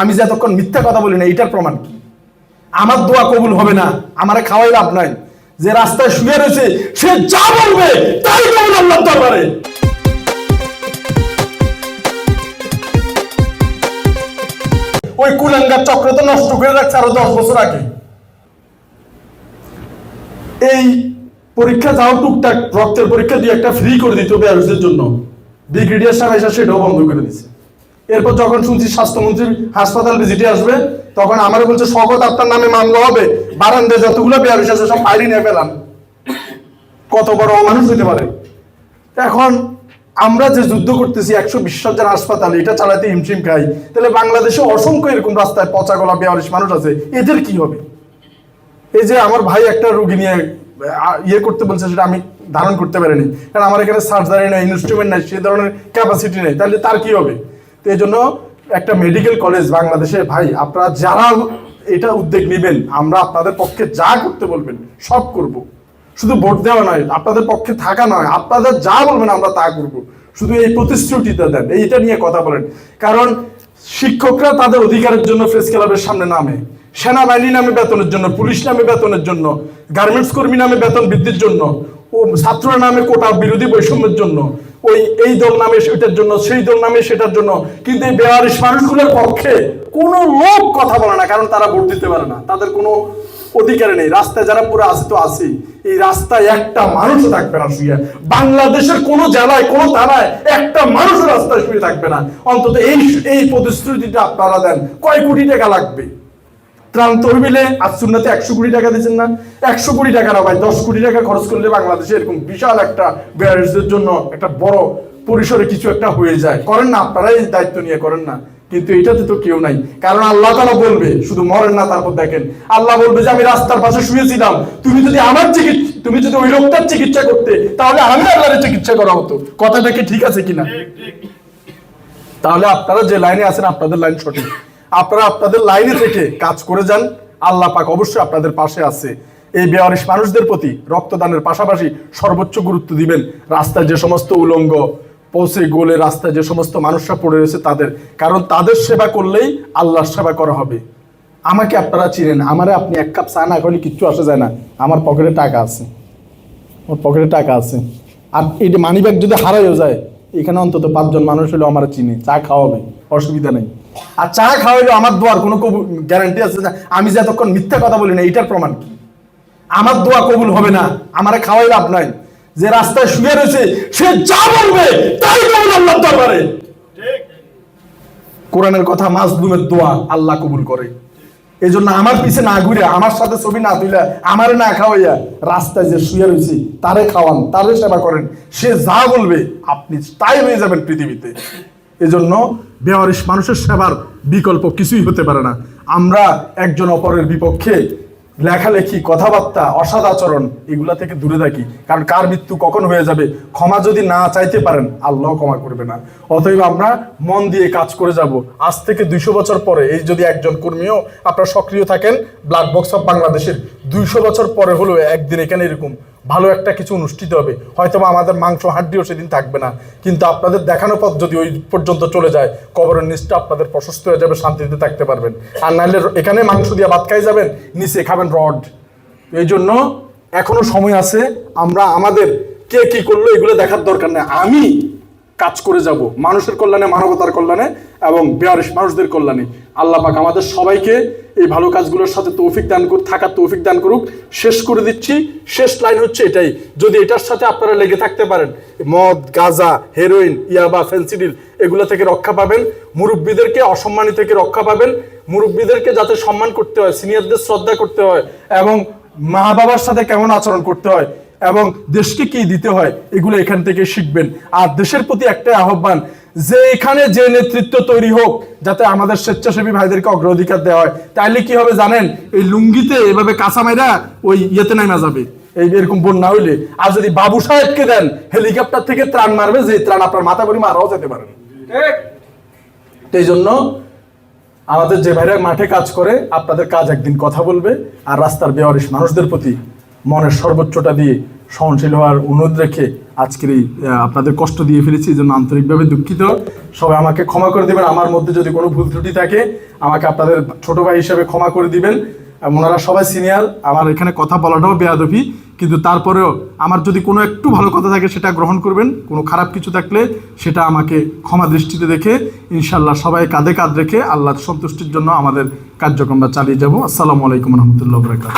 আমি যে এতক্ষণ মিথ্যা কথা বলি না এটার প্রমাণ কি? আমার দোয়া কবুল হবে না, আমারে খাওয়াই লাভ নাই। যে রাস্তায় শুয়ে রয়েছে, সে যা বলবে, তাই কবুল আল্লাহ দরবারে। ওই কুলাঙ্গার চক্র তো নষ্ট করে রাখছে আরও দশ বছর আগে। এই পরীক্ষা যাও, টুকটাক রক্তের পরীক্ষা দিয়ে একটা ফ্রি করে দিত বেয়ারসের জন্য। ব্রিগেডিয়ার সাহেব সেটাও বন্ধ করে দিছে এরপর যখন শুনছি স্বাস্থ্যমন্ত্রীর হাসপাতাল ভিজিটে আসবে, তখন আমার বলছে, স্বগত আপনার নামে মামলা হবে। বারান্দে যতগুলো বেয়ারস আছে সব ফাইলি নিয়ে ফেলান। কত বড় অমানুষ হতে পারে। এখন আমরা যে যুদ্ধ করতেছি, একশো বিশ হাজার হাসপাতাল, এটা চালাতে হিমশিম খাই। তাহলে বাংলাদেশে অসংখ্য এরকম রাস্তায় পচা গলা বেয়ারিশ মানুষ আছে। এদের কি হবে? এই যে আমার ভাই একটা রোগী নিয়ে ইয়ে করতে বলছে, সেটা আমি ধারণ করতে পারিনি। কারণ আমার এখানে সার্জারি নাই ইনস্ট্রুমেন্ট নাই, সে ধরনের ক্যাপাসিটি নেই। তাহলে তার কি হবে? তো এই জন্য একটা মেডিকেল কলেজ বাংলাদেশে, ভাই, আপনারা যারা এটা উদ্যোগ নেবেন, আমরা আপনাদের পক্ষে যা করতে বলবেন, সব করব। শুধু ভোট দেওয়া নয়, আপনাদের পক্ষে থাকা নয়, আপনাদের যা বলবেন আমরা তা করব। শুধু এই প্রতিশ্রুতিটা দেন, এইটা নিয়ে কথা বলেন। কারণ শিক্ষকরা তাদের অধিকারের জন্য প্রেস ক্লাবের সামনে নামে। সেনাবাহিনী নামে বেতনের জন্য, পুলিশ নামে বেতনের জন্য গার্মেন্টস কর্মী নামে বেতন বৃদ্ধির জন্য, ও ছাত্ররা নামে কোটা বিরোধী বৈষম্যের জন্য ওই এই দল নামে সেটার জন্য, সেই দল নামে সেটার জন্য। কিন্তু এই বেয়ারিশ মানুষগুলোর পক্ষে কোনো লোক কথা বলে না, কারণ তারা ভোট দিতে পারে না। তাদের কোনো অধিকার নেই। রাস্তায় যারা পুরো আছে তো আছে এই রাস্তায় একটা মানুষ থাকবে না শুয়ে। বাংলাদেশের কোনো জেলায়, কোনো থানায় একটা মানুষ রাস্তায় শুয়ে থাকবে না। অন্তত এই এই প্রতিশ্রুতিটা আপনারা দেন। কয় কোটি টাকা লাগবে? ত্রাণ তহবিলে একশো কোটি টাকা দিচ্ছেন না। একশো কোটি টাকা না ভাই দশ কোটি টাকা খরচ করলে বাংলাদেশে এরকম বিশাল একটা জন্য একটা বড় পরিসরে কিছু একটা হয়ে যায়। করেন না এই দায়িত্ব নিয়ে করেন না। কিন্তু এটাতে তো কেউ নাই। কারণ আল্লাহ তারা বলবে শুধু মরেন না তারপর দেখেন। আল্লাহ বলবে যে আমি রাস্তার পাশে শুয়েছিলাম। তুমি যদি আমার চিকিৎসা তুমি যদি ওই লোকটার চিকিৎসা করতে তাহলে আমি আল্লাহরের চিকিৎসা করা হতো। কথাটা কি ঠিক আছে কিনা? তাহলে আপনারা যে লাইনে আছেন আপনাদের লাইন সঠিক। আপনারা আপনাদের লাইনে থেকে কাজ করে যান। আল্লাহ পাক অবশ্যই আপনাদের পাশে আছে। এই বেয়ারিশ মানুষদের প্রতি রক্তদানের পাশাপাশি সর্বোচ্চ গুরুত্ব দিবেন। রাস্তায় যে সমস্ত উলঙ্গ পৌঁছে গোলে রাস্তায় যে সমস্ত মানুষরা পড়ে রয়েছে তাদের। কারণ তাদের সেবা করলেই আল্লাহর সেবা করা হবে। আমাকে আপনারা চিনেন আমারে আপনি এক কাপ চা না করলে কিচ্ছু আসা যায় না। আমার পকেটে টাকা আছে। ওর পকেটে টাকা আছে। আর এই মানিব্যাগ যদি হারাইও যায় এখানে অন্তত পাঁচজন মানুষ হলেও আমার চিনে চা খাওয়াবে অসুবিধা নেই। আর চা খাওয়াইলেও আমার দোয়ার কোনো গ্যারান্টি আছে না আমি যে এতক্ষণ মিথ্যা কথা বলি না এটার প্রমাণ কি? আমার দোয়া কবুল হবে না আমারে খাওয়াই লাভ নাই। যে রাস্তায় শুয়ে রয়েছে সে যা বলবে তাই কবুল আল্লাহ দরবারে। কোরআনের কথা মাজলুমের দোয়া আল্লাহ কবুল করে। এই জন্য আমার পিছে না ঘুরে, আমার সাথে ছবি না তুলে, আমারে না খাওয়াইয়া রাস্তায় যে শুয়ে রয়েছি তারে খাওয়ান, তারে সেবা করেন, সে যা বলবে, আপনি তাই হয়ে যাবেন পৃথিবীতে। এজন্য বেওয়ারিশ মানুষের সেবার বিকল্প কিছুই হতে পারে না। আমরা একজন অপরের বিপক্ষে লেখালেখি, কথাবার্তা অসাদ আচরণ, এগুলা থেকে দূরে থাকি। কারণ কার মৃত্যু কখন হয়ে যাবে, ক্ষমা যদি না চাইতে পারেন, আল্লাহ ক্ষমা করবে না। অতএব আমরা মন দিয়ে কাজ করে যাব। আজ থেকে দুইশো বছর পরে, এই যদি একজন কর্মীও আপনারা সক্রিয় থাকেন ব্লাড বক্স অফ বাংলাদেশের দুইশো বছর পরে হলেও একদিন এখানে এরকম ভালো একটা কিছু অনুষ্ঠিত হবে। হয়তো আমাদের মাংস হাড্ডিও সেদিন থাকবে না। কিন্তু আপনাদের দেখানো পথ যদি ওই পর্যন্ত চলে যায়, কবরের নিচটা আপনাদের প্রশস্ত হয়ে যাবে, শান্তিতে থাকতে পারবেন। আর নাহলে এখানে মাংস দিয়ে ভাত খাই যাবেন, নিচে খাবেন রড। এই জন্য এখনও সময় আছে, আমরা আমাদের কে কি করল এগুলো দেখার দরকার নেই। আমি কাজ করে যাব। মানুষের কল্যাণে, মানবতার কল্যাণে এবং বেয়ারিশ মানুষদের কল্যাণে। আল্লাহ পাক আমাদের সবাইকে এই ভালো কাজগুলোর সাথে তৌফিক দান করুক, থাকার তৌফিক দান করুক। শেষ করে দিচ্ছি। শেষ লাইন হচ্ছে এটাই। যদি এটার সাথে আপনারা লেগে থাকতে পারেন, মদ, গাঁজা হেরোইন ইয়াবা ফেন্সিডিল এগুলো থেকে রক্ষা পাবেন। মুরব্বীদেরকে অসম্মানী থেকে রক্ষা পাবেন। মুরব্বীদেরকে যাতে সম্মান করতে হয়, সিনিয়রদের শ্রদ্ধা করতে হয় এবং মা বাবার সাথে কেমন আচরণ করতে হয় এবং দেশকে কি দিতে হয় এগুলো এখান থেকে শিখবেন। আর দেশের প্রতি একটাই আহ্বান যে এখানে যে নেতৃত্ব তৈরি হোক যাতে আমাদের স্বেচ্ছাসেবী ভাইদেরকে অগ্রাধিকার দেওয়া হয়। তাইলে কি হবে জানেন এই লুঙ্গিতে এভাবে কাঁচা মাইরা ওই ইয়েতে নামা যাবে। এই এরকম বন্যা হইলে। আর যদি বাবু সাহেবকে দেন হেলিকপ্টার থেকে ত্রাণ মারবে যে ত্রাণ আপনার মাথা করে মারাও যেতে পারেন তো এই জন্য আমাদের যে ভাইরা মাঠে কাজ করে আপনাদের কাজ একদিন কথা বলবে। আর রাস্তার বেওয়ারিশ মানুষদের প্রতি মনের সর্বোচ্চটা দিয়ে সহনশীল হওয়ার অনুরোধ রেখে আজকের এই আপনাদের কষ্ট দিয়ে ফেলেছি, এই জন্য আন্তরিকভাবে দুঃখিত। সবাই আমাকে ক্ষমা করে দিবেন। আমার মধ্যে যদি কোনো ভুল ত্রুটি থাকে, আমাকে আপনাদের ছোট ভাই হিসেবে ক্ষমা করে দিবেন। ওনারা সবাই সিনিয়র, আমার এখানে কথা বলাটাও বেয়াদবি, কিন্তু তারপরেও আমার যদি কোনো একটু ভালো কথা থাকে, সেটা গ্রহণ করবেন। কোনো খারাপ কিছু থাকলে সেটা আমাকে ক্ষমা দৃষ্টিতে দেখে ইনশাল্লাহ সবাই কাঁধে কাঁধ রেখে আল্লাহর সন্তুষ্টির জন্য আমাদের কার্যক্রমটা চালিয়ে যাব। আসসালামু আলাইকুম রহমতুল্লাহ বরকাত